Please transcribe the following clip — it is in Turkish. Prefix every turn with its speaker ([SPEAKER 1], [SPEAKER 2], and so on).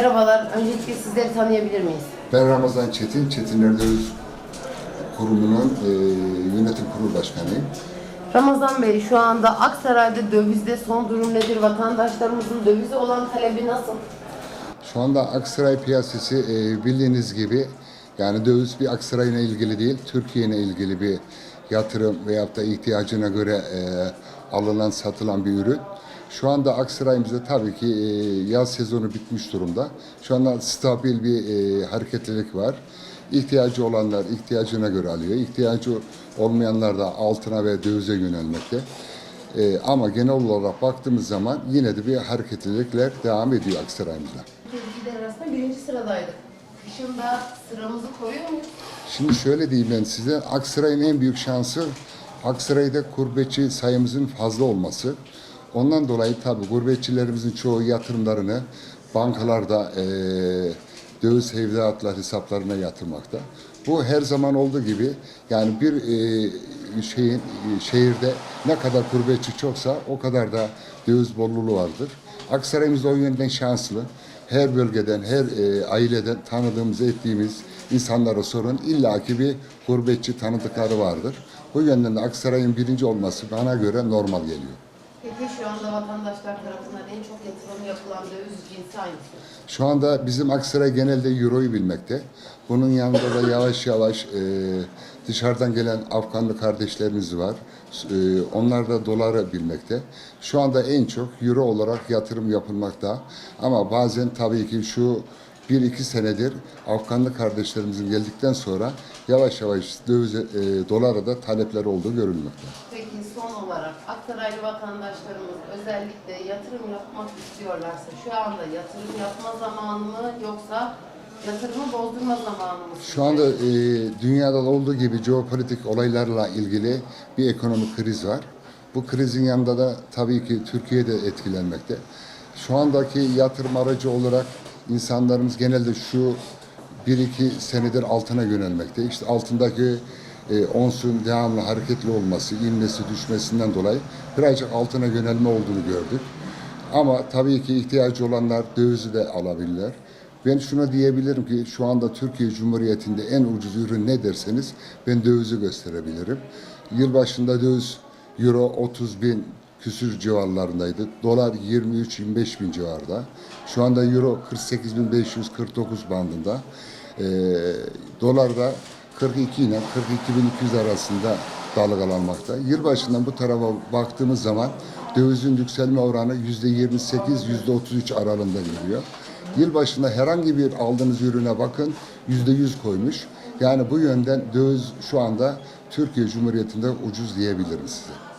[SPEAKER 1] Merhabalar, öncelikle sizleri tanıyabilir miyiz?
[SPEAKER 2] Ben Ramazan Çetin, Çetinler Döviz Kurumu'nun e, yönetim kurulu başkanıyım.
[SPEAKER 1] Ramazan Bey, şu anda Aksaray'da dövizde son durum nedir? Vatandaşlarımızın dövize olan talebi nasıl?
[SPEAKER 2] Şu anda Aksaray piyasası e, bildiğiniz gibi yani döviz bir Aksaray'la ilgili değil, Türkiye'yle ilgili bir yatırım veyahut da ihtiyacına göre e, alınan, satılan bir ürün. Şu anda Aksaray'ımızda tabii ki e, yaz sezonu bitmiş durumda. Şu anda stabil bir e, hareketlilik var. İhtiyacı olanlar ihtiyacına göre alıyor. İhtiyacı olmayanlar da altına ve dövize yönelmekte. E, ama genel olarak baktığımız zaman yine de bir hareketlilikler devam ediyor Aksaray'ımızda.
[SPEAKER 1] Tezgiler arasında birinci sıradaydık. Kışında sıramızı koruyor muyuz?
[SPEAKER 2] Şimdi şöyle diyeyim ben size, Aksaray'ın en büyük şansı Aksaray'da gurbetçi sayımızın fazla olması. Ondan dolayı tabii gurbetçilerimizin çoğu yatırımlarını bankalarda eee döviz hevdiatlar hesaplarına yatırmakta. Bu her zaman olduğu gibi yani bir eee, şeyin eee, şehirde ne kadar gurbetçi çoksa o kadar da döviz bolluğu vardır. Aksaray'ımız o yönden şanslı. Her bölgeden, her eee, aileden tanıdığımız, ettiğimiz insanlara sorun illaki bir gurbetçi tanıdıkları vardır. Bu yönden de Aksaray'ın birinci olması bana göre normal geliyor.
[SPEAKER 1] Şu anda vatandaşlar tarafından en çok yatırım yapılan döviz cinsi hangisi?
[SPEAKER 2] Şu anda bizim Aksaray genelde Euro'yu bilmekte. Bunun yanında da yavaş yavaş e, dışarıdan gelen Afganlı kardeşlerimiz var. E, onlar da doları bilmekte. Şu anda en çok Euro olarak yatırım yapılmakta. Ama bazen tabii ki şu bir iki senedir Afganlı kardeşlerimizin geldikten sonra yavaş yavaş dövize, e, dolara da talepler olduğu görülmekte.
[SPEAKER 1] Aksaraylı vatandaşlarımız özellikle yatırım yapmak istiyorlarsa şu anda yatırım yapma zamanı mı yoksa yatırımı bozdurma zamanı mı?
[SPEAKER 2] Şu anda e, dünyada da olduğu gibi jeopolitik olaylarla ilgili bir ekonomik kriz var. Bu krizin yanında da tabii ki Türkiye de etkilenmekte. Şu andaki yatırım aracı olarak insanlarımız genelde şu bir iki senedir altına yönelmekte. İşte altındaki e, onsun devamlı hareketli olması, inmesi, düşmesinden dolayı birazcık altına yönelme olduğunu gördük. Ama tabii ki ihtiyacı olanlar dövizi de alabilirler. Ben şunu diyebilirim ki şu anda Türkiye Cumhuriyeti'nde en ucuz ürün ne derseniz ben dövizi gösterebilirim. Yılbaşında döviz euro 30 bin küsür civarlarındaydı. Dolar 23-25 bin civarda. Şu anda euro 48.549 bandında. Ee, dolar da 42 ile 42.200 arasında dalgalanmakta. Yılbaşından bu tarafa baktığımız zaman dövizin yükselme oranı %28-%33 aralığında geliyor. Yılbaşında herhangi bir aldığınız ürüne bakın %100 koymuş. Yani bu yönden döviz şu anda Türkiye Cumhuriyeti'nde ucuz diyebilirim size.